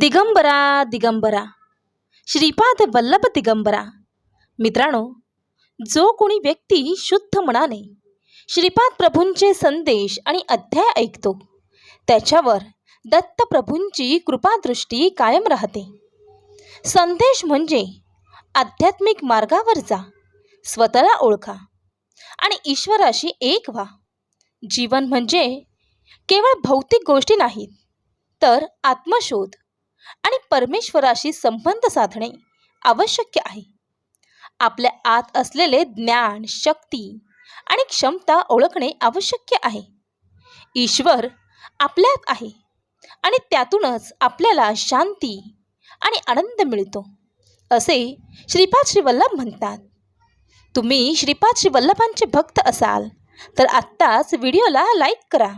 दिगंबरा दिगंबरा. श्रीपाद वल्लभ दिगंबरा. मित्रांनो जो कोणी व्यक्ती शुद्ध मनाने श्रीपाद प्रभूंचे संदेश आणि अध्याय ऐकतो त्याच्यावर दत्तप्रभूंची कृपादृष्टी कायम राहते. संदेश म्हणजे आध्यात्मिक मार्गावर जा स्वतःला ओळखा आणि ईश्वराशी एक व्हा. जीवन म्हणजे केवळ भौतिक गोष्टी नाहीत तर आत्मशोध आणि परमेश्वराशी संबंध साधणे आवश्यक आहे. आपल्या आत असलेले ज्ञान शक्ती आणि क्षमता ओळखणे आवश्यक आहे. ईश्वर आपल्यात आहे आणि त्यातूनच आपल्याला शांती आणि आनंद मिळतो असे श्रीपाद श्रीवल्लभ म्हणतात. तुम्ही श्रीपाद श्रीवल्लभांचे भक्त असाल तर आत्ताच व्हिडिओला लाईक करा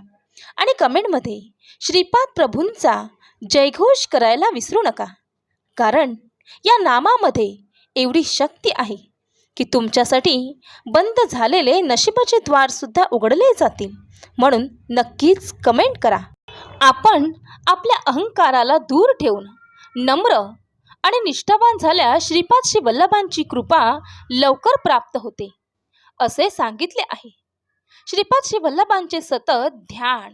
आणि कमेंटमध्ये श्रीपाद प्रभूंचा जयघोष करायला विसरू नका. कारण या नामामध्ये एवढी शक्ती आहे की तुमच्यासाठी बंद झालेले नशिबाचे द्वारसुद्धा उघडले जातील. म्हणून नक्कीच कमेंट करा. आपण आपल्या अहंकाराला दूर ठेवून नम्र आणि निष्ठावान झाल्या श्रीपाद श्री वल्लभांची कृपा लवकर प्राप्त होते असे सांगितले आहे. श्रीपाद श्री वल्लभांचे सतत ध्यान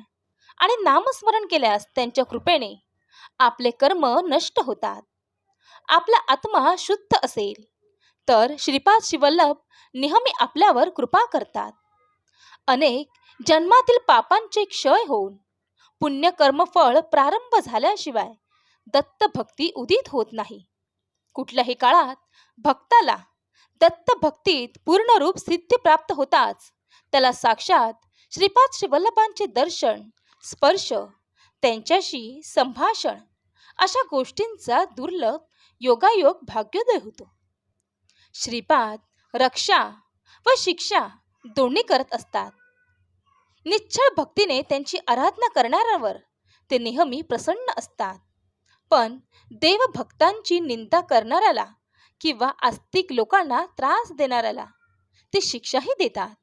आणि नामस्मरण केल्यास त्यांच्या कृपेने आपले कर्म नष्ट होतात. आपला आत्मा शुद्ध असेल. तर श्रीपाद शिवल्लभ नेहमी आपल्यावर कृपा करतात. अनेक जन्मातील पापांचे क्षय होऊन पुण्यकर्मफळ प्रारंभ झाल्याशिवाय दत्त भक्ती उदित होत नाही. कुठल्याही काळात भक्ताला दत्तभक्तीत पूर्ण रूप सिद्धी प्राप्त होताच त्याला साक्षात श्रीपाद श्रीवल्लभांचे दर्शन स्पर्श त्यांच्याशी संभाषण अशा गोष्टींचा दुर्लभ योगायोग भाग्योदय होतो. श्रीपाद रक्षा व शिक्षा दोन्ही करत असतात. निश्चळ भक्तीने त्यांची आराधना करणाऱ्यावर ते नेहमी प्रसन्न असतात. पण देवभक्तांची निंदा करणाऱ्याला किंवा आस्तिक लोकांना त्रास देणाऱ्याला ते शिक्षाही देतात.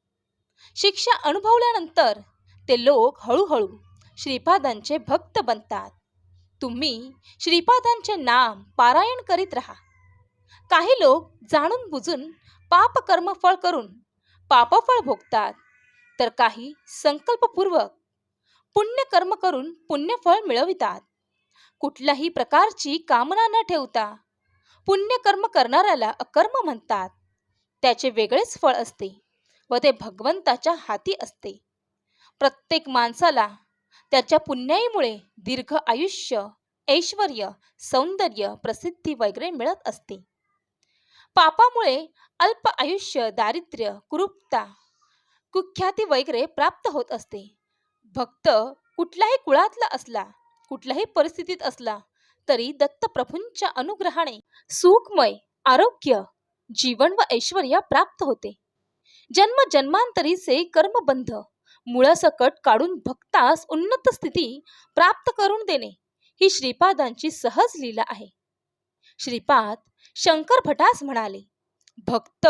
शिक्षा अनुभवल्यानंतर ते लोक हळूहळू श्रीपादांचे भक्त बनतात. तुम्ही श्रीपादांचे नाम पारायण करीत राहा. काही लोक जाणून बुजून पापकर्म फळ करून पापफळ भोगतात तर काही संकल्पपूर्वक पुण्यकर्म करून पुण्यफळ मिळवितात. कुठल्याही प्रकारची कामना न ठेवता पुण्यकर्म करणाऱ्याला अकर्म म्हणतात. त्याचे वेगळेच फळ असते व ते भगवंताच्या हाती असते. प्रत्येक माणसाला त्याच्या पुण्याईमुळे दीर्घ आयुष्य ऐश्वर सौंदर्य प्रसिद्धी वगैरे मिळत असते. पापामुळे अल्प आयुष्य दारिद्र्य कुरूपता कुख्याती वगैरे प्राप्त होत असते. भक्त कुठल्याही कुळातला असला कुठल्याही परिस्थितीत असला तरी दत्तप्रभूंच्या अनुग्रहाने सुखमय आरोग्य जीवन व ऐश्वर प्राप्त होते. जन्म जन्मांतरीचे कर्मबंध मुळासकट काढून भक्तास उन्नत स्थिती प्राप्त करून देणे ही श्रीपादांची सहज लीला आहे. श्रीपाद शंकर भटास म्हणाले भक्त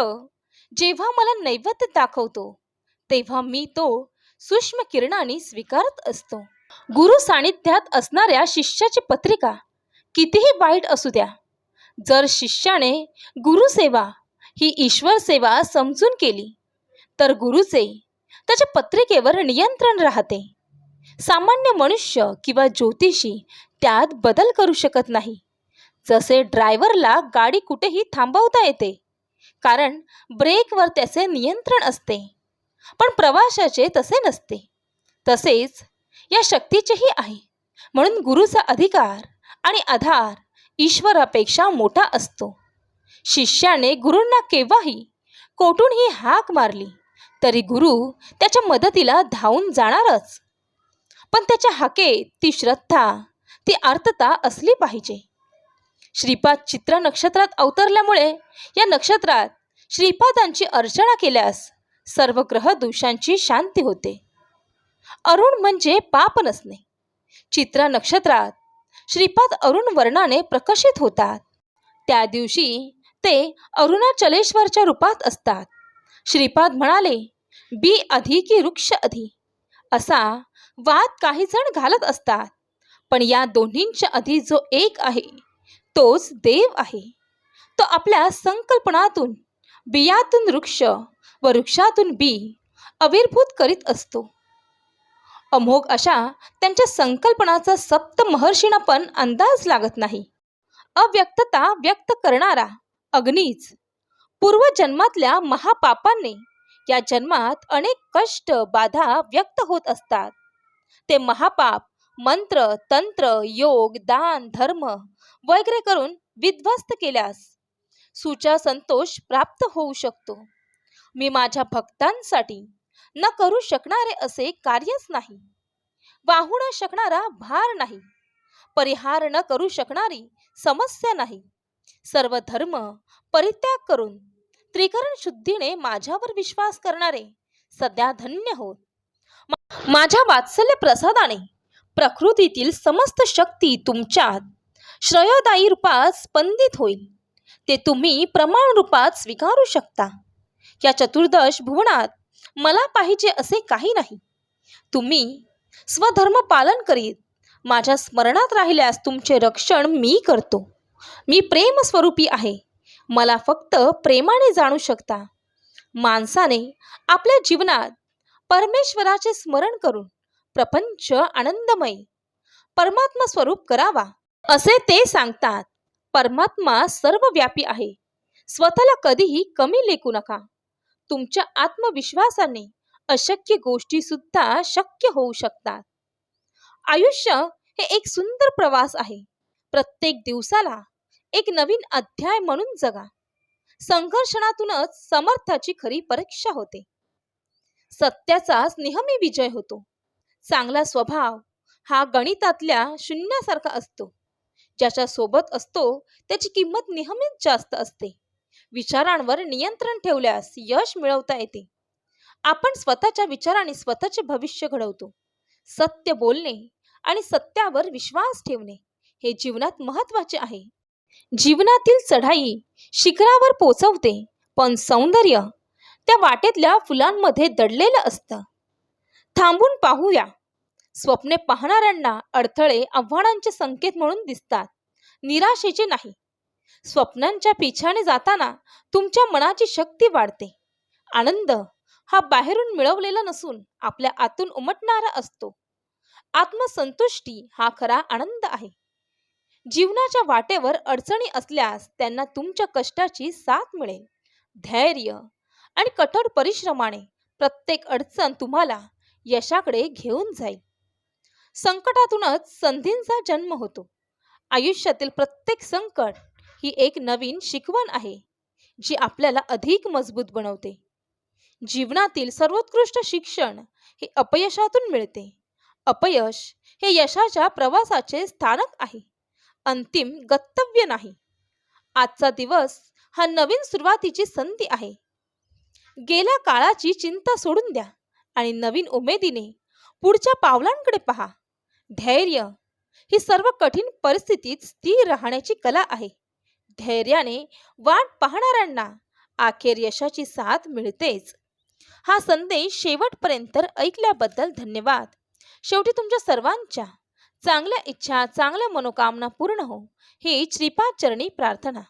जेव्हा मला नैवेद्य दाखवतो तेव्हा मी तो सूक्ष्म किरणाने स्वीकारत असतो. गुरु सानिध्यात असणाऱ्या शिष्याची पत्रिका कितीही वाईट असू द्या जर शिष्याने गुरुसेवा ही ईश्वर सेवा समजून केली तर गुरुचे त्याच्या पत्रिकेवर नियंत्रण राहते. सामान्य मनुष्य किंवा ज्योतिषी त्यात बदल करू शकत नाही. जसे ड्रायव्हरला गाडी कुठेही थांबवता येते कारण ब्रेकवर त्याचे नियंत्रण असते पण प्रवाशाचे तसे नसते. तसेच या शक्तीचेही आहे म्हणून गुरुचा अधिकार आणि आधार ईश्वरापेक्षा मोठा असतो. शिष्याने गुरूंना केव्हाही कोठूनही हाक मारली तरी गुरु त्याच्या मदतीला धावून जाणारच. पण त्याच्या हाके ती श्रद्धा ती आर्तता असली पाहिजे. श्रीपाद चित्रा नक्षत्रात अवतरल्यामुळे या नक्षत्रात श्रीपादांची अर्चना केल्यास सर्व ग्रह दोषांची शांती होते. अरुण म्हणजे पाप नसणे. चित्रा नक्षत्रात श्रीपाद अरुण वर्णाने प्रकाशित होतात. त्या दिवशी ते अरुणाचलेश्वरच्या रूपात असतात. श्रीपाद म्हणाले बी अधि की वृक्ष अधि. असा वाद काही जण घालत असतात पण या दोन्हींच्या आधी जो एक आहे तोच देव आहे. तो आपल्या संकल्पनातून बियातून वृक्ष व वृक्षातून बी आविर्भूत करीत असतो. अमोघ अशा त्यांच्या संकल्पनाचा सप्त महर्षींना पण अंदाज लागत नाही. अव्यक्तता व्यक्त करणारा अग्नीच पूर्वजन्मातल्या महापापांनी या जन्मात अनेक कष्ट बाधा व्यक्त होत असतात. ते महापाप मंत्र तंत्र योग दान धर्म वगैरे करून विध्वस्त केल्यास सुचा संतोष प्राप्त होऊ शकतो. मी माझ्या भक्तांसाठी न करू शकणारे असे कार्यच नाही. वाहू न शकणारा भार नाही. परिहार न करू शकणारी समस्या नाही. सर्व धर्म परित्याग करून त्रिकरण शुद्धीने माझ्यावर विश्वास करणारे सध्या धन्य होत. माझ्या वात्सल्य प्रसादाने प्रकृतीतील समस्त शक्ती तुमच्यात श्रयोदायी रूपात स्पंदित होईल. ते तुम्ही प्रमाण रूपात स्वीकारू शकता. या चतुर्दश भुवनात मला पाहिजे असे काही नाही. तुम्ही स्वधर्म पालन करीत माझ्या स्मरणात राहिल्यास तुमचे रक्षण मी करतो. मी प्रेम स्वरूपी आहे. मला फक्त प्रेमाने जाणू शकता. माणसाने आपल्या जीवनात परमेश्वराचे स्मरण करून प्रपंच आनंदमय परमात्मा स्वरूप करावा असे ते सांगतात. परमात्मा सर्वव्यापी आहे. स्वतःला कधीही कमी लेखू नका. तुमच्या आत्मविश्वासाने अशक्य गोष्टी सुद्धा शक्य होऊ शकतात. आयुष्य हे एक सुंदर प्रवास आहे. प्रत्येक दिवसाला एक नवीन अध्याय म्हणून जगा. संघर्षणातूनच समर्थाची खरी परीक्षा होते. सत्याचाच नेहमी विजय होतो. चांगला स्वभाव हा गणितातल्या शून्यासारखा असतो. ज्याच्या सोबत असतो त्याची किंमत नेहमीच जास्त असते. विचारांवर नियंत्रण ठेवल्यास यश मिळवता येते. आपण स्वतःच्या विचाराने स्वतःचे भविष्य घडवतो. सत्य बोलणे आणि सत्यावर विश्वास ठेवणे हे जीवनात महत्त्वाचे आहे. जीवनातील चढाई शिखरावर पोचवते पण सौंदर्य त्या वाटेतल्या फुलांमध्ये दडलेलं असतं. थांबून पाहूया. स्वप्ने पाहणाऱ्यांना अडथळे आव्हानांचे संकेत म्हणून दिसतात. निराशेचे नाही. स्वप्नांच्या पिछाने जाताना तुमच्या मनाची शक्ती वाढते. आनंद हा बाहेरून मिळवलेला नसून आपल्या आतून उमटणारा असतो. आत्मसंतुष्टी हा खरा आनंद आहे. जीवनाच्या वाटेवर अडचणी असल्यास त्यांना तुमच्या कष्टाची साथ मिळेल. धैर्य आणि कठोर परिश्रमाने प्रत्येक अडचण तुम्हाला यशाकडे घेऊन जाईल. संकटातूनच संधींचा जन्म होतो. आयुष्यातील प्रत्येक संकट ही एक नवीन शिकवण आहे जी आपल्याला अधिक मजबूत बनवते. जीवनातील सर्वोत्कृष्ट शिक्षण हे अपयशातून मिळते. अपयश हे यशाच्या प्रवासाचे स्थानक आहे. अंतिम गंतव्य नाही. आजचा दिवस हा नवीन सुरुवातीची संधी आहे. गेल्या काळाची चिंता सोडून द्या आणि नवीन उमेदीने पुढच्या पावलांकडे पहा. धैर्य ही सर्व कठीण परिस्थितीत स्थिर राहण्याची कला आहे. धैर्याने वाट पाहणाऱ्यांना अखेर यशाची साथ मिळतेच. हा संदेश शेवटपर्यंत ऐकल्याबद्दल धन्यवाद. शेवटी तुमच्या सर्वांच्या चांगल्या इच्छा चांगल्या मनोकामना पूर्ण हो. ही श्रीपाद चरणी प्रार्थना.